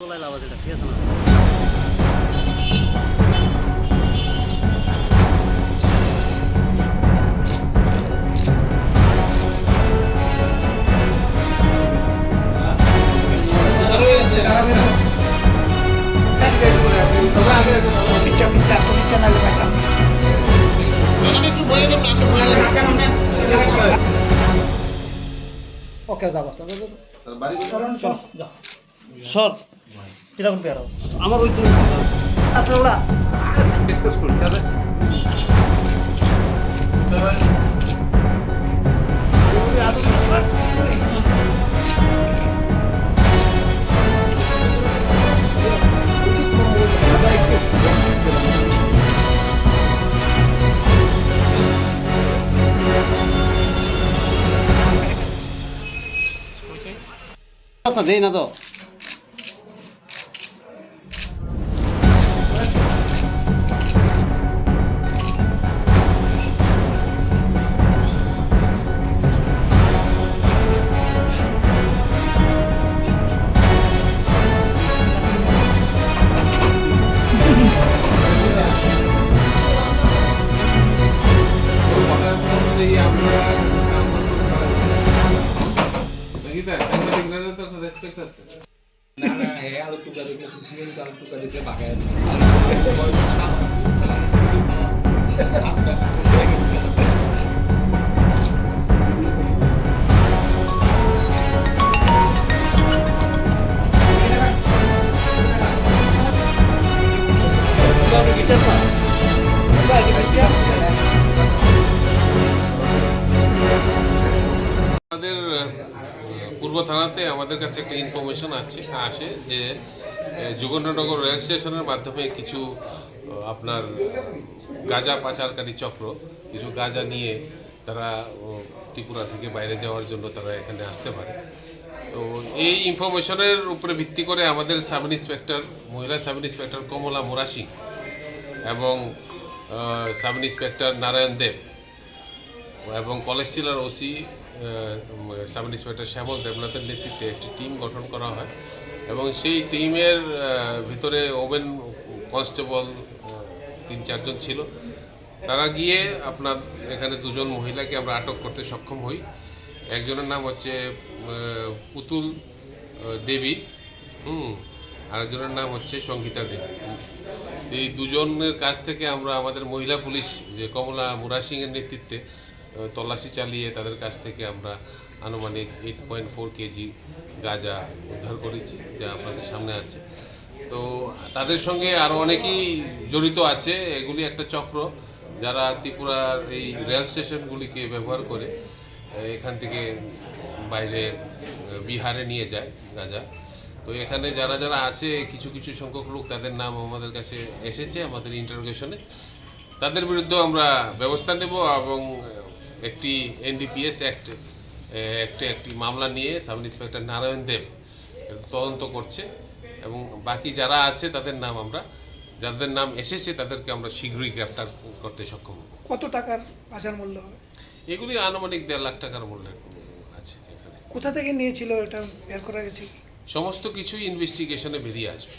গলায় লাভ আছে ঠিক আছে না? ওকে যাব। তবে চলো যাও সর। কীরকম পেয়ারা? আমার ওই ছিল আচ্ছা ওরা আচ্ছা দেই না তো। রেসপেক্ট আছে। না না হে আলু টুকা দেখলে সিসিএল আলু টুকা দেখলে বাগায় আমাদের পূর্ব থানাতে আমাদের কাছে একটা ইনফরমেশন আছে আসে যে আহ, যুগন্ডনগর রেল স্টেশনের মাধ্যমে কিছু আপনার গাঁজা পাচারকারী চক্র কিছু গাঁজা নিয়ে তারা ত্রিপুরা থেকে বাইরে যাওয়ার জন্য তারা এখানে আসতে পারে। তো এই ইনফরমেশনের উপরে ভিত্তি করে আমাদের সাব ইন্সপেক্টর মহিলা সাব ইন্সপেক্টর কমলা মোরাশি এবং সাব ইন্সপেক্টর নারায়ণ দেব এবং কলেজ জেলার ওসি সাব ইন্সপেক্টর শ্যামল দেবনাথের নেতৃত্বে একটি টিম গঠন করা হয়। এবং সেই টিমের ভিতরে ওমেন কনস্টেবল তিন চারজন ছিল। তারা গিয়ে আপনার এখানে দুজন মহিলাকে আমরা আটক করতে সক্ষম হই। একজনের নাম হচ্ছে পুতুল দেবী, হুম, আরেকজনের নাম হচ্ছে সঙ্গীতা দেবী। এই দুজনের কাছ থেকে আমরা আমাদের মহিলা পুলিশ, যে কমলা মুরা সিংয়ের নেতৃত্বে তল্লাশি চালিয়ে তাদের কাছ থেকে আমরা আনুমানিক এইট পয়েন্ট ফোর কেজি গাঁজা উদ্ধার করেছি, যা আপনাদের সামনে আছে। তো তাদের সঙ্গে আরও অনেকেই জড়িত আছে, এগুলি একটা চক্র যারা ত্রিপুরার এই রেল স্টেশনগুলিকে ব্যবহার করে এখান থেকে বাইরে বিহারে নিয়ে যায় গাঁজা। তো এখানে যারা যারা আছে, কিছু কিছু সংখ্যক লোক, তাদের নাম আমাদের কাছে এসেছে আমাদের ইন্টারোগেশনে তাদের বিরুদ্ধে আমরা ব্যবস্থা নেব এবং একটি এনডিপিএস অ্যাক্ট একটা একটি মামলা নিয়ে সাব ইন্সপেক্টর নারায়ণ দেব তদন্ত করছে এবং বাকি যারা আছে তাদের নাম আমরা যাদের নাম এসেছে তাদেরকে আমরা শীঘ্রই গ্রেপ্তার করতে সক্ষম হব। কত টাকার বাজার মূল্য হবে? এগুলি আনুমানিক দেড় লাখ টাকার মূল্যের আছে এখানে। কোথা থেকে নিয়েছিল এটা বের করা গেছে? সমস্ত কিছুই ইনভেস্টিগেশনে বেরিয়ে আসবে।